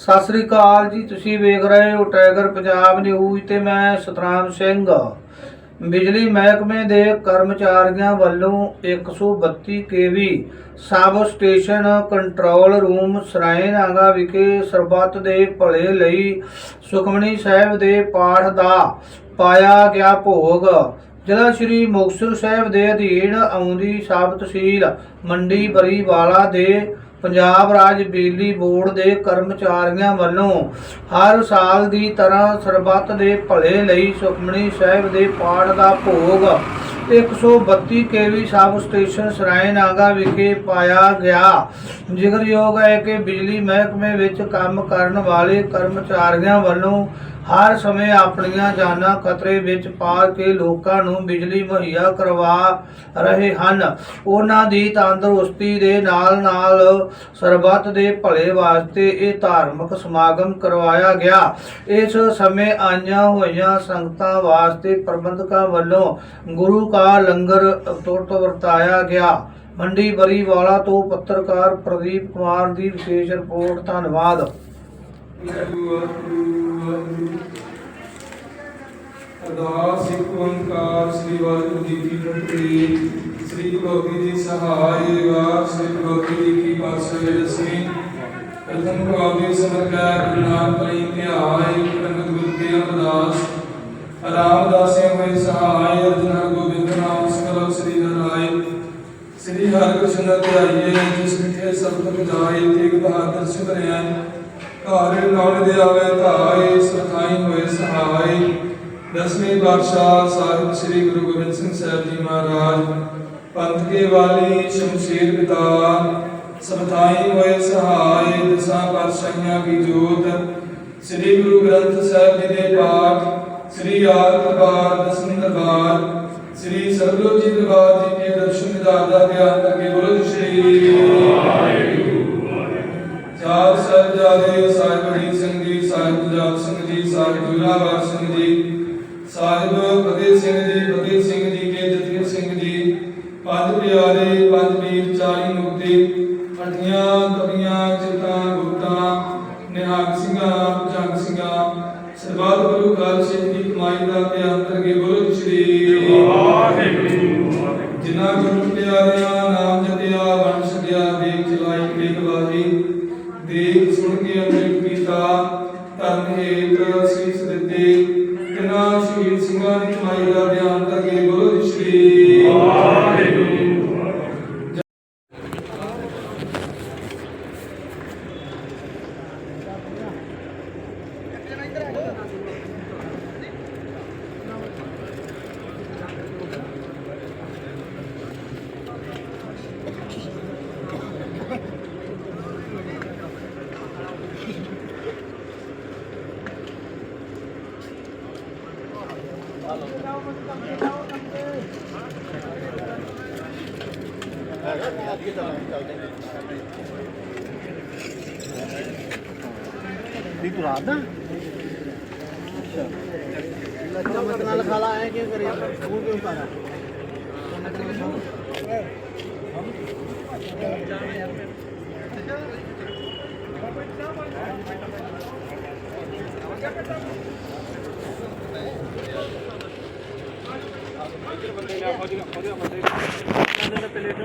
ਸਤਿ ਸ੍ਰੀ ਅਕਾਲ ਜੀ, ਤੁਸੀਂ ਵੇਖ ਰਹੇ ਹੋ ਟਾਈਗਰ ਪੰਜਾਬ ਨਿਊਜ਼ ਤੇ ਮੈਂ ਸਤਰਾਮ ਸਿੰਘ। ਬਿਜਲੀ ਮਹਿਕਮੇ ਦੇ ਕਰਮਚਾਰੀਆਂ ਵੱਲੋਂ 132 KV sub station control room ਸਰਾਏ ਵਿਖੇ ਸਰਬੱਤ ਦੇ ਭਲੇ ਲਈ ਸੁਖਮਨੀ ਸਾਹਿਬ ਦੇ ਪਾਠ ਦਾ ਪਾਇਆ ਗਿਆ ਭੋਗ। ਜ਼ਿਲ੍ਹਾ ਸ਼੍ਰੀ ਮੁਕਤਸਰ ਸਾਹਿਬ ਦੇ ਅਧੀਨ ਆਉਂਦੀ ਸਬ ਤਹਿਸੀਲ ਮੰਡੀ ਬਰੀਵਾਲਾ ਦੇ ਪੰਜਾਬ ਰਾਜ ਬਿਜਲੀ ਬੋਰਡ ਦੇ ਕਰਮਚਾਰੀਆਂ ਵੱਲੋਂ ਹਰ ਸਾਲ ਦੀ ਤਰ੍ਹਾਂ ਸਰਬੱਤ ਦੇ ਭਲੇ ਲਈ ਸੁਖਮਨੀ ਸਾਹਿਬ ਦੇ ਪਾਠ ਦਾ ਭੋਗ 132 ਕੇਵੀ ਸਬ ਸਟੇਸ਼ਨ ਸਰਾਏ ਨਾਗਾ ਵਿਖੇ ਪਾਇਆ ਗਿਆ। ਜ਼ਿਕਰਯੋਗ ਹੈ ਕਿ ਬਿਜਲੀ ਮਹਿਕਮੇ ਵਿੱਚ ਕੰਮ ਕਰਨ ਵਾਲੇ ਕਰਮਚਾਰੀਆਂ ਵੱਲੋਂ ਹਰ ਸਮੇਂ ਆਪਣੀਆਂ ਜਾਨਾਂ ਖਤਰੇ ਵਿੱਚ ਪਾ ਕੇ ਲੋਕਾਂ ਨੂੰ ਬਿਜਲੀ ਮੁਹੱਈਆ ਕਰਵਾ ਰਹੇ ਹਨ। ਉਹਨਾਂ ਦੀ ਤੰਦਰੁਸਤੀ ਦੇ ਨਾਲ ਨਾਲ ਸਰਬੱਤ ਦੇ ਭਲੇ ਵਾਸਤੇ ਇਹ ਧਾਰਮਿਕ ਸਮਾਗਮ ਕਰਵਾਇਆ ਗਿਆ। ਇਸ ਸਮੇਂ ਆਈਆਂ ਹੋਈਆਂ ਸੰਗਤਾਂ ਵਾਸਤੇ ਪ੍ਰਬੰਧਕਾਂ ਵੱਲੋਂ ਗੁਰੂ ਕਾ ਲੰਗਰ ਟੁੱਟ ਵਰਤਾਇਆ ਗਿਆ। ਮੰਡੀ ਬਰੀਵਾਲਾ ਤੋਂ ਪੱਤਰਕਾਰ ਪ੍ਰਦੀਪ ਕੁਮਾਰ ਦੀ ਵਿਸ਼ੇਸ਼ ਰਿਪੋਰਟ, ਧੰਨਵਾਦ। ਅਰਦਾਸ ਇੱਕ ਓੰਕਾਰ ਸ੍ਰੀ ਵਾਹਿਗੁਰੂ ਜੀ ਕੀ ਫਤਿਹ। ਸ੍ਰੀ ਗੁਰੂ ਜੀ ਸਹਾਇ ਵਾ ਸ੍ਰੀ ਗੁਰੂ ਜੀ ਕੀ ਪਾਤਸ਼ਾਹੀ ਦਸਵੀਂ ਪ੍ਰਥਮ ਕਾਵਿ ਸਮਰਕਾ ਗੁਰਨਾਮ ਪਰੀ ਧਿਆਇ ਪ੍ਰਗਟ ਗੁਰੂ ਕੀ ਅਰਦਾਸ। ਰਾਮਦਾਸੇ ਹੋਏ ਸਹਾਇ ਅਰਜਨ ਸ੍ਰੀ ਹਰਿਕ੍ਰਿਸ਼ਨ ਧਿਆਈਏ, ਜਿਸ ਮਿਠੇ ਸਬਦ ਬਜਾਏ ਤੇਗ ਬਹਾਦਰ ਸੁਧਰਿਆ ਘਰ ਨਾਮ ਦੇ ਆਵੇ ਧਾਏ ਸਥਾਈ ਹੋਏ ਸਹਾਈ ਦਸਵੇਂ ਪਾਤਸ਼ਾਹ ਸਾਹਿਬ ਸ੍ਰੀ ਗੁਰੂ ਗੋਬਿੰਦ ਸਿੰਘ ਸਾਹਿਬ ਜੀ ਮਹਾਰਾਜ, ਪੰਥ ਕੇ ਵਾਲੀ ਸ਼ਮਸ਼ੀਰ ਪਿਤਾ ਸਬਥਾਈ ਹੋਏ ਸਹਾਈ ਦਸਾਂ ਪਾਤਸ਼ਾਹੀਆਂ ਕੀ ਜੋਤ। ਸ੍ਰੀ ਗੁਰੂ ਗ੍ਰੰਥ ਸਾਹਿਬ ਜੀ ਦੇ ਪਾਠ, ਸ੍ਰੀ ਆਦ ਦਰਬਾਰ, ਦਸਵੇਂ ਦਰਬਾਰ, ਸ੍ਰੀ ਸਰਬਲੋਕ ਜੀ ਦਰਬਾਰ ਜੀ ਕੇ ਦਾ ਗਿਆਨ ਕਰਕੇ ਬੋਲੋ ਸ੍ਰੀ ਚਾਰ ਸਾਹਿਬਜ਼ਾਦੇ ਸਾਹਿਬ ਹਰੀ ਸਿੰਘ ਜੀ ਸਾਹਿਬ ਗੁਰਜਾਤ ਸਿੰਘ ਜੀ ਸਾਹਿਬ ਜੁਲਾਵਰ ਸਿੰਘ ਜੀ ਸਾਹਿਬ ਫਤਿਹ ਸਿੰਘ ਜੀ, ਫਤਿਹ ਸਿੰਘ ਜੀ, ਕੇ ਜਤਿਰ ਸਿੰਘ ਜੀ, ਪੰਜ ਪਿਆਰੇ, ਪੰਜ ਵੀਰ, ਚਾਲੀ ਮੁਕਤੀ ਅਠੀਆਂ ਤਵੀਆਂ, ਚਿਤਾਂ, ਗੁਪਤਾਂ ਨਿਹੰਗ ਸਿੰਘਾਂ ਜੰਗ ਸਿੰਘਾਂ, ਸਰਬੱਤ ਗੁਰੂ ਕਾਲ ਸਿੰਘ ਦੀ ਕਮਾਈ ਦਾ ਤੇ ਚਲਾਈ ਕ੍ਰਿਤ ਬਾਜੀ। ਦੇਖ ਸੁਣ ਕੇ ਅੰਮ੍ਰਿਤ ਪੀਤਾ ਧਰਮ ਹੇਤ ਸੀਸ ਦਿੱਤੇ। ਕਿਨਾ ਸ਼ਹੀਦ ਸਿੰਘਾਂ ਦੀ ਕਮਾਈ ਦਾ ਧਿਆਨ ਕਰਕੇ ਬੋਲੋ रात ना अच्छा कितना खाला है क्या करिए दूर क्यों उतारा हम ਬੰਦੇ ਆਏ ਕਿਉਂ ਕਰੀ ਉਹ ਕਿਉਂ ਪਾਣਾ ਪਲੇਟ